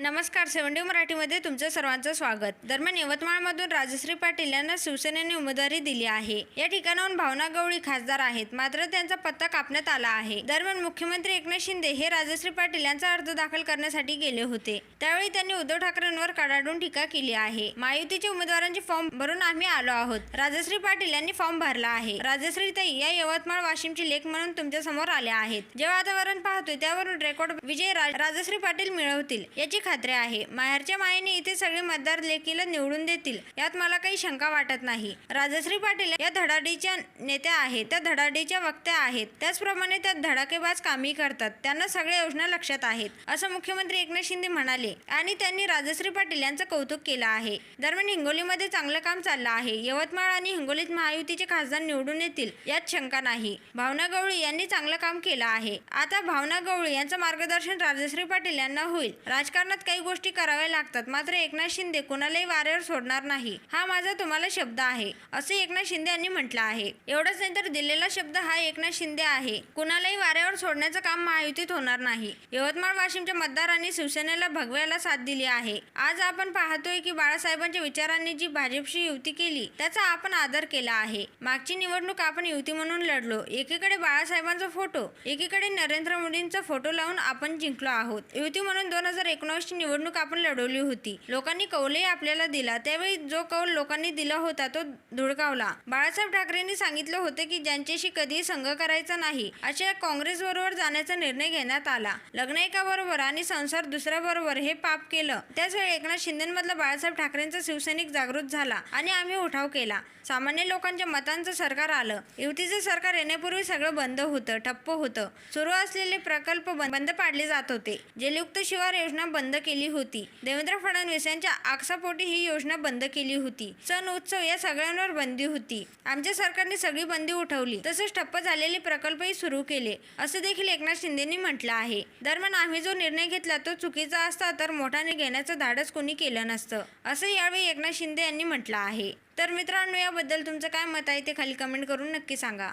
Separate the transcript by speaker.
Speaker 1: नमस्कार सेवंडी मराठीमध्ये तुमचं सर्वांचं स्वागत. दरम्यान यवतमाळमधून राजश्री पाटील यांना शिवसेनेने उमेदवारी दिली आहे. या ठिकाणाहून भावना गवळी खासदार आहेत. मात्र त्यांचा पत्ता कापण्यात आला आहे. दरम्यान मुख्यमंत्री एकनाथ शिंदे हे राजश्री पाटील यांचा अर्ज दाखल करण्यासाठी गेले होते. त्यावेळी त्यांनी उद्धव ठाकरेंवर कडाडून टीका केली आहे. महायुतीच्या उमेदवारांचे फॉर्म भरून आम्ही आलो आहोत. राजश्री पाटील यांनी फॉर्म भरला आहे. राजश्री ताई या यवतमाळ वाशिमची लेख म्हणून तुमच्यासमोर आल्या आहेत. जे वातावरण पाहतोय त्यावरून रेकॉर्ड विजय रा- राजश्री पाटील मिळवतील याची खात्री आहे. माहेरच्या मायेने इथे सगळे मतदार लेखीला निवडून देतील. यात मला काही शंका वाटत नाही. राजश्री पाटील या धडाडीच्या नेत्या आहेत. त्या धडाडीच्या वक्त्या आहेत. त्याचप्रमाणे त्या धडाकेबाज कामही करतात. त्यांना सगळ्या योजना लक्षात आहेत. असं मुख्यमंत्री एकनाथ शिंदे म्हणाले. आणि त्यांनी राजश्री पाटील यांचं कौतुक केलं आहे. दरम्यान हिंगोलीमध्ये चांगलं काम चाललं आहे. यवतमाळ आणि हिंगोलीत महायुतीचे खासदार निवडून येतील यात शंका नाही. भावना गवळी यांनी चांगलं काम केलं आहे. आता भावना गवळी यांचं मार्गदर्शन राजश्री पाटील यांना होईल. राजकारणात काही गोष्टी कराव्या लागतात. मात्र एकनाथ शिंदे कुणालाही वाऱ्यावर सोडणार नाही. हा माझा तुम्हाला शब्द आहे असे एकनाथ शिंदे यांनी म्हटलं आहे. एवढंच नाही तर दिलेला शब्द हा एकनाथ शिंदे आहे. कुणालाही वाऱ्यावर सोडण्याचं काम महायुतीत होणार नाही. यवतमाळ वाशिमच्या मतदारांनी शिवसेनेला भगव्याला साथ दिली आहे. आज आपण पाहतोय की बाळासाहेबांच्या विचारांनी जी भाजपशी युती केली त्याचा आपण आदर केला आहे. मागची निवडणूक आपण युती म्हणून लढलो. एकीकडे बाळासाहेबांचा फोटो एकीकडे नरेंद्र मोदींचा फोटो लावून आपण जिंकलो आहोत. युती म्हणून दोन हजार वर्षी निवडणूक आपण लढवली होती. लोकांनी कौलही आपल्याला दिला. त्यावेळी जो कौल लोकांनी दिला होता तो धुडकावला. बाळासाहेब ठाकरेंनी सांगितलं होतं की ज्यांच्याशी कधीही संघ करायचा नाही अशा काँग्रेस बरोबर जाण्याचा निर्णय घेण्यात आला. लग्न एका बरोबर आणि संसार दुसऱ्या बरोबर हे पाप केलं. त्याच वेळी एकनाथ शिंदेमधला बाळासाहेब ठाकरेंचा शिवसैनिक जागृत झाला आणि आम्ही उठाव केला. सामान्य लोकांच्या मतांचं सरकार आलं. युतीचं सरकार येण्यापूर्वी सगळं बंद होतं ठप्प होतं. सुरू असलेले प्रकल्प बंद पाडले जात होते. जलयुक्त शिवार योजना बंद बंद केली होती. देवेंद्र फडणवीस यांच्या आकसापोटी ही योजना बंद केली होती. सण उत्सव या सगळ्यांवर बंदी होती. आमच्या सरकारने सगळी बंदी उठवली. तसेच ठप्प झालेले प्रकल्पही सुरू केले. असं देखील एकनाथ शिंदेनी म्हटलं आहे. दरम्यान आम्ही जो निर्णय घेतला तो चुकीचा असता तर मोठाने घेण्याचं धाडस कोणी केलं नसतं असं यावेळी एकनाथ शिंदे यांनी म्हटलं आहे. तर मित्रांनो याबद्दल तुमचं काय मत आहे ते खाली कमेंट करून नक्की सांगा.